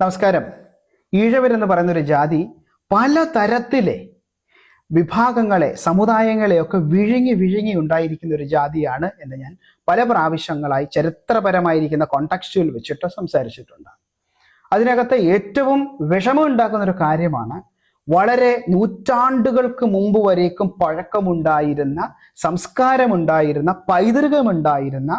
നമസ്കാരം. ഈഴവരെന്ന് പറയുന്ന ഒരു ജാതി പല തരത്തിലെ വിഭാഗങ്ങളെ സമുദായങ്ങളെയൊക്കെ വിഴുങ്ങി വിഴുങ്ങി ഉണ്ടായിരിക്കുന്ന ഒരു ജാതിയാണ് എന്ന് ഞാൻ പല പ്രാവശ്യങ്ങളായി ചരിത്രപരമായിരിക്കുന്ന കോണ്ടക്സ്റ്റുകൾ വെച്ചിട്ട് സംസാരിച്ചിട്ടുണ്ട്. അതിനകത്ത് ഏറ്റവും വിഷമമുണ്ടാക്കുന്ന ഒരു കാര്യമാണ് വളരെ നൂറ്റാണ്ടുകൾക്ക് മുമ്പ് വരേക്കും പഴക്കമുണ്ടായിരുന്ന സംസ്കാരമുണ്ടായിരുന്ന പൈതൃകമുണ്ടായിരുന്ന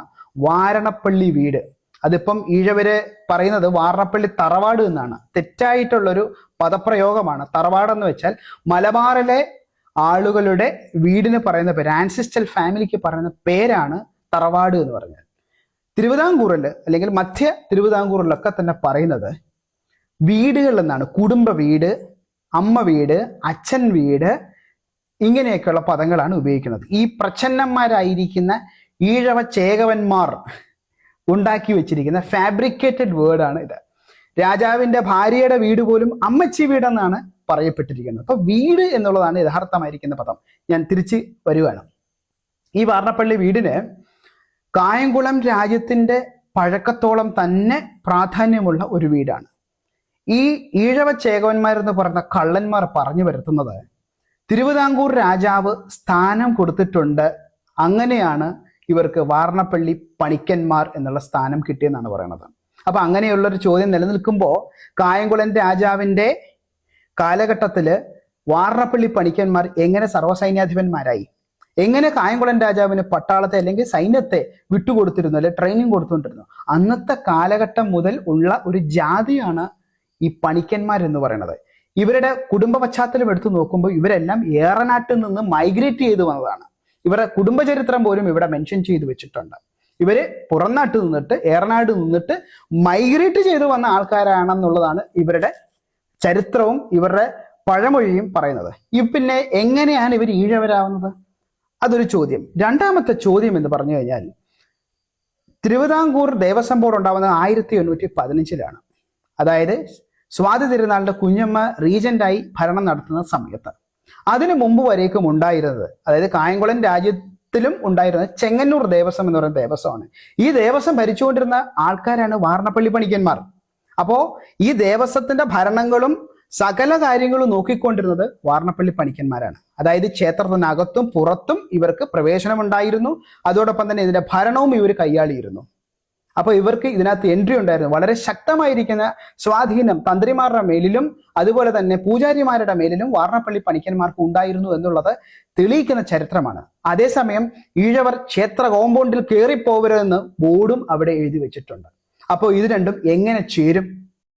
വാരണപ്പള്ളി വീട്. അതിപ്പം ഈഴവര് പറയുന്നത് വാർണപ്പള്ളി തറവാട് എന്നാണ്. തെറ്റായിട്ടുള്ളൊരു പദപ്രയോഗമാണ്. തറവാട് എന്ന് വെച്ചാൽ മലബാറിലെ ആളുകളുടെ വീടിന് പറയുന്ന പേര് ആൻസിസ്റ്റൽ ഫാമിലിക്ക് പറയുന്ന പേരാണ് തറവാട് എന്ന് പറഞ്ഞാൽ തിരുവിതാംകൂറിൽ അല്ലെങ്കിൽ മധ്യ തിരുവിതാംകൂറിലൊക്കെ തന്നെ പറയുന്നത് വീടുകൾ എന്നാണ്. കുടുംബ വീട് അമ്മ വീട് അച്ഛൻ വീട് ഇങ്ങനെയൊക്കെയുള്ള പദങ്ങളാണ് ഉപയോഗിക്കുന്നത്. ഈ പ്രച്ഛന്നന്മാരായിരിക്കുന്ന ഈഴവ ചേകവന്മാർ ഉണ്ടാക്കി വെച്ചിരിക്കുന്ന ഫാബ്രിക്കേറ്റഡ് വേർഡാണ് ഇത്. രാജാവിന്റെ ഭാര്യയുടെ വീട് പോലും അമ്മച്ചി വീടെന്നാണ് പറയപ്പെട്ടിരിക്കുന്നത്. അപ്പൊ വീട് എന്നുള്ളതാണ് യഥാർത്ഥമായിരിക്കുന്ന പദം. ഞാൻ തിരിച്ച് വരുവാണ്. ഈ വാർണപ്പള്ളി വീടിന് കായംകുളം രാജ്യത്തിന്റെ പഴക്കത്തോളം തന്നെ പ്രാധാന്യമുള്ള ഒരു വീടാണ്. ഈ ഈഴവ ചേകവന്മാരെന്ന് പറഞ്ഞ കള്ളന്മാർ പറഞ്ഞു വരുത്തുന്നത് തിരുവിതാംകൂർ രാജാവ് സ്ഥാനം കൊടുത്തിട്ടുണ്ട്. അങ്ങനെയാണ് ഇവർക്ക് വാർണപ്പള്ളി പണിക്കന്മാർ എന്നുള്ള സ്ഥാനം കിട്ടിയെന്നാണ് പറയുന്നത് അപ്പൊ അങ്ങനെയുള്ള ഒരു ചോദ്യം നിലനിൽക്കുമ്പോൾ കായംകുളൻ രാജാവിന്റെ കാലഘട്ടത്തിൽ വാർണപ്പള്ളി പണിക്കന്മാർ എങ്ങനെ സർവസൈന്യാധിപന്മാരായി? എങ്ങനെ കായംകുളൻ രാജാവിന് പട്ടാളത്തെ അല്ലെങ്കിൽ സൈന്യത്തെ വിട്ടുകൊടുത്തിരുന്നു അല്ലെ ട്രെയിനിങ് കൊടുത്തുകൊണ്ടിരുന്നു? അന്നത്തെ കാലഘട്ടം മുതൽ ഉള്ള ഒരു ജാതിയാണ് ഈ പണിക്കന്മാർ എന്ന് പറയുന്നത് ഇവരുടെ കുടുംബ പശ്ചാത്തലം എടുത്തു നോക്കുമ്പോൾ ഇവരെല്ലാം ഏറനാട്ടിൽ നിന്ന് മൈഗ്രേറ്റ് ചെയ്തു വന്നതാണ്. ഇവരുടെ കുടുംബചരിത്രം പോലും ഇവിടെ മെൻഷൻ ചെയ്തു വെച്ചിട്ടുണ്ട്. ഇവർ പുറംനാട്ട് നിന്നിട്ട് ഏറനാട് നിന്നിട്ട് മൈഗ്രേറ്റ് ചെയ്ത് വന്ന ആൾക്കാരാണെന്നുള്ളതാണ് ഇവരുടെ ചരിത്രവും ഇവരുടെ പഴമൊഴിയും പറയുന്നത്. ഈ പിന്നെ എങ്ങനെയാണ് ഇവർ ഈഴവരാവുന്നത്? അതൊരു ചോദ്യം. രണ്ടാമത്തെ ചോദ്യം എന്ന് പറഞ്ഞു കഴിഞ്ഞാൽ തിരുവിതാംകൂർ ദേവസ്വം ബോർഡ് ഉണ്ടാവുന്നത് ആയിരത്തി എണ്ണൂറ്റി പതിനഞ്ചിലാണ് അതായത് സ്വാതി തിരുനാളിന്റെ കുഞ്ഞമ്മ റീജന്റായി ഭരണം നടത്തുന്ന സമയത്ത്. അതിനു മുമ്പ് വരേക്കും ഉണ്ടായിരുന്നത്. അതായത് കായംകുളം രാജ്യത്തിലും ഉണ്ടായിരുന്നത് ചെങ്ങന്നൂർ ദേവസ്വം എന്ന് പറയുന്ന ദേവസ്വമാണ്. ഈ ദേവസ്വം ഭരിച്ചുകൊണ്ടിരുന്ന ആൾക്കാരാണ് വാർണപ്പള്ളി പണിക്കന്മാർ. അപ്പോ ഈ ദേവസ്വത്തിന്റെ ഭരണങ്ങളും സകല കാര്യങ്ങളും നോക്കിക്കൊണ്ടിരുന്നത് വാർണപ്പള്ളി പണിക്കന്മാരാണ്. അതായത് ക്ഷേത്രത്തിനകത്തും പുറത്തും ഇവർക്ക് പ്രവേശനമുണ്ടായിരുന്നു. അതോടൊപ്പം തന്നെ ഇതിന്റെ ഭരണവും ഇവർ കൈയാളിയിരുന്നു. അപ്പൊ ഇവർക്ക് ഇതിനകത്ത് എൻട്രി ഉണ്ടായിരുന്നു. വളരെ ശക്തമായിരിക്കുന്ന സ്വാധീനം തന്ത്രിമാരുടെ മേലിലും അതുപോലെ തന്നെ പൂജാരിമാരുടെ മേലിലും വാർണപ്പള്ളി പണിക്കന്മാർക്ക് ഉണ്ടായിരുന്നു എന്നുള്ളത് തെളിയിക്കുന്ന ചരിത്രമാണ്. അതേസമയം ഈഴവർ ക്ഷേത്ര കോമ്പൗണ്ടിൽ കയറിപ്പോവരുതെന്ന് ബോർഡും അവിടെ എഴുതി വെച്ചിട്ടുണ്ട്. അപ്പോൾ ഇത് രണ്ടും എങ്ങനെ ചേരും?